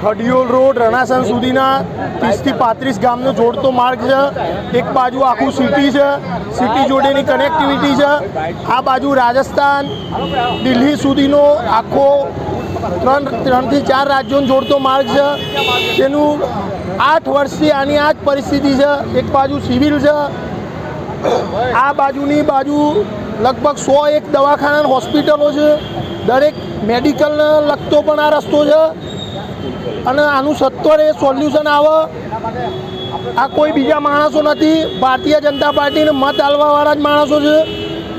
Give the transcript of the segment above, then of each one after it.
ખડિયોલ road Ranasan સુધીના ત્રીસથી પાંત્રીસ ગામનો જોડતો માર્ગ છે. એક બાજુ આખું સિટી છે, સિટી જોડેની કનેક્ટિવિટી છે. આ બાજુ રાજસ્થાન, દિલ્હી સુધીનો આખો ત્રણ, ત્રણથી ચાર રાજ્યોને જોડતો માર્ગ છે. તેનું આઠ વર્ષથી આની આ જ પરિસ્થિતિ છે. એક બાજુ સિવિલ છે. આ બાજુની બાજુ લગભગ સો એક દવાખાના હોસ્પિટલો છે. દરેક મેડિકલને લગતો પણ આ રસ્તો છે. અને આનું સત્વરે સોલ્યુશન આવે. આ કોઈ બીજા માણસો નથી. ભારતીય જનતા પાર્ટીને મત આલવાવાળા જ માણસો છે.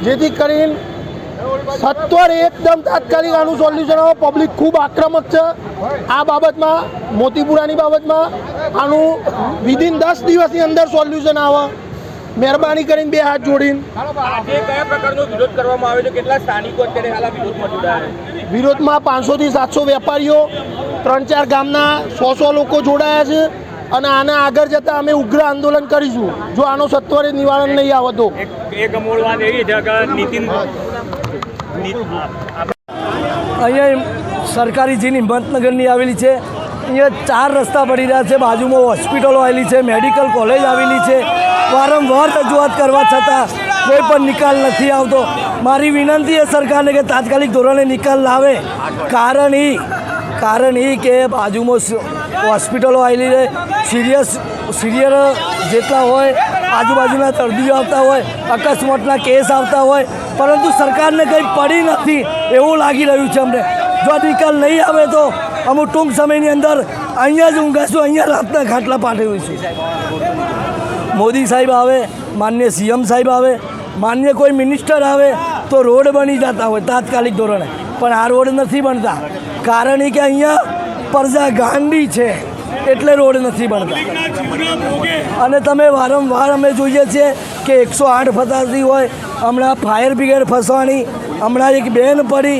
જેથી કરીને સત્વરે એકદમ તાત્કાલિક આનું સોલ્યુશન આવે. પબ્લિક ખૂબ આક્રમક છે. આ બાબતમાં, મોતીપુરાની બાબતમાં આનું વિધિન દસ દિવસની અંદર સોલ્યુશન આવે. મહેરબાની કરીને બે હાથ જોડીને. આજે કયા પ્રકારનો વિરોધ કરવામાં આવ્યો છે? કેટલા સ્થાનિકો અત્યારે હાલ વિરોધમાં જોડાયા છે? વિરોધમાં પાંચસોથી સાતસો વેપારીઓ ત્રણ ચાર ગામના સો સો લોકો જોડાયા છે અને આના આગળ જતાં અમે ઉગ્ર આંદોલન કરીશું. જો આનો સત્વરે નિવારણ નહીં આવે તો. એક એક વાત એવી છે કે નીતિન અહીંયા સરકારી જીની હિંમતનગરની આવેલી છે અહીંયા ચાર રસ્તા પડી રહ્યા છે. બાજુમાં હોસ્પિટલો આવેલી છે, મેડિકલ કોલેજ આવેલી છે. વારંવાર રજૂઆત કરવા છતાં કોઈ પણ નિકાલ નથી આવતો. મારી વિનંતી એ સરકારને કે તાત્કાલિક ધોરણે નિકાલ લાવે. કારણ એ કારણ એ કે બાજુમાં હોસ્પિટલો આવેલી છે. સિરિયસ, સિરિયર જેટલા હોય, આજુબાજુના દર્દીઓ આવતા હોય, અકસ્માતના કેસ આવતા હોય, પરંતુ સરકારને કંઈ પડી નથી એવું લાગી રહ્યું છે અમને. જો નિકાલ નહીં આવે તો અમુક ટૂંક સમયની અંદર અહીંયા જ ઊંઘાશું અહીંયા રાતના ખાટલા પાઠવીશું મોદી સાહેબ આવે, માન્ય સીએમ સાહેબ આવે, માન્ય કોઈ મિનિસ્ટર આવે તો રોડ બની જતા હોય તાત્કાલિક ધોરણે. પણ આ રોડ નથી બનતા. કારણ કે અહીંયા પરજા ગાંડી છે એટલે રોડ નથી બનતા. અને તમે વારંવાર અમે જોઈએ છીએ કે એકસો આઠ ફસાતી હોય, હમણાં ફાયર બ્રિગેડ ફસવાની, હમણાં એક બેન પડી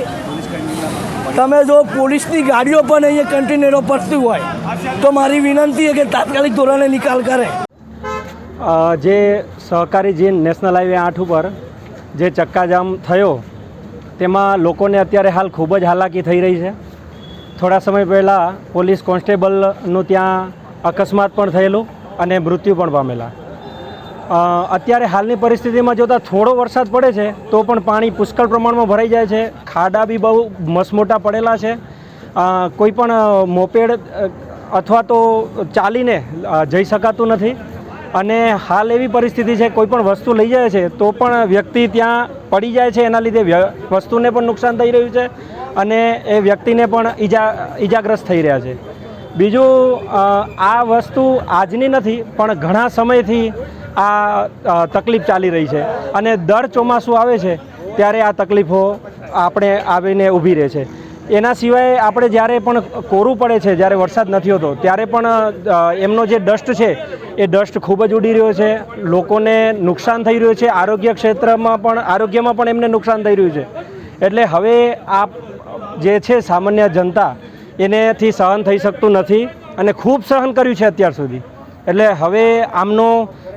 તમે જો પોલીસની ગાડીઓ પણ અહીંયા કન્ટેનરો પડતી હોય, તો મારી વિનંતી છે કે તાત્કાલિક ધોરણે નિકાલ કરે. જે સહકારી જે નેશનલ હાઈવે આઠ ઉપર જે ચક્કાજામ થયો, તેમાં લોકોને અત્યારે હાલ ખૂબ જ હાલાકી થઈ રહી છે. થોડા સમય પહેલાં પોલીસ કોન્સ્ટેબલનું ત્યાં અકસ્માત પણ થયેલું અને મૃત્યુ પણ પામેલા. અત્યારે હાલની પરિસ્થિતિમાં જોતાં થોડો વરસાદ પડે છે, તો પણ પાણી પુષ્કળ પ્રમાણમાં ભરાઈ જાય છે. ખાડા બી બહુ મસમોટા પડેલા છે. કોઈ પણ મોપેડ અથવા તો ચાલીને જઈ શકાતું નથી. અને હાલ એવી પરિસ્થિતિ છે, કોઈ પણ વસ્તુ લઈ જાય છે, તો પણ વ્યક્તિ ત્યાં પડી જાય છે, એના લીધે વસ્તુને પણ નુકસાન થઈ રહ્યું છે અને એ વ્યક્તિને પણ ઈજા, ઈજાગ્રસ્ત થઈ રહ્યા છે. બીજું આ વસ્તુ આજની નથી, પણ ઘણા સમયથી આ તકલીફ ચાલી રહી છે. અને દર ચોમાસું આવે છે, ત્યારે આ તકલીફો આપણે આવીને ઊભી રહે છે. એના સિવાય આપણે જ્યારે પણ કોરું પડે છે, જ્યારે વરસાદ નથી હોતો, ત્યારે પણ એમનો જે ડસ્ટ છે, એ ડસ્ટ ખૂબ જ ઉડી રહ્યો છે. લોકોને નુકસાન થઈ રહ્યું છે. આરોગ્ય ક્ષેત્રમાં પણ, આરોગ્યમાં પણ એમને નુકસાન થઈ રહ્યું છે. એટલે હવે આ જે છે સામાન્ય જનતા, એનેથી સહન થઈ શકતું નથી અને ખૂબ સહન કર્યું છે અત્યાર સુધી. એટલે હવે આમનો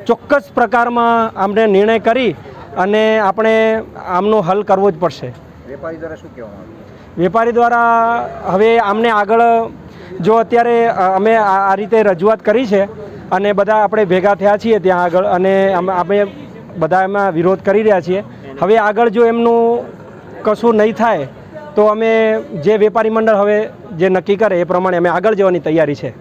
ચોક્કસ પ્રકારમાં આમને નિર્ણય કરી અને આપણે આમનો હલ કરવો જ પડશે. વેપારી દ્વારા હવે આમને આગળ જો અત્યારે અમે આ આ રીતે રજૂઆત કરી છે અને બધા આપણે ભેગા થયા છીએ ત્યાં આગળ અને આપણે અમે બધા એમાં વિરોધ કરી રહ્યા છીએ. હવે આગળ જો એમનું કશું નહીં થાય તો અમે જે વેપારી મંડળ હવે જે નક્કી કરે એ પ્રમાણે અમે આગળ જવાની તૈયારી છે.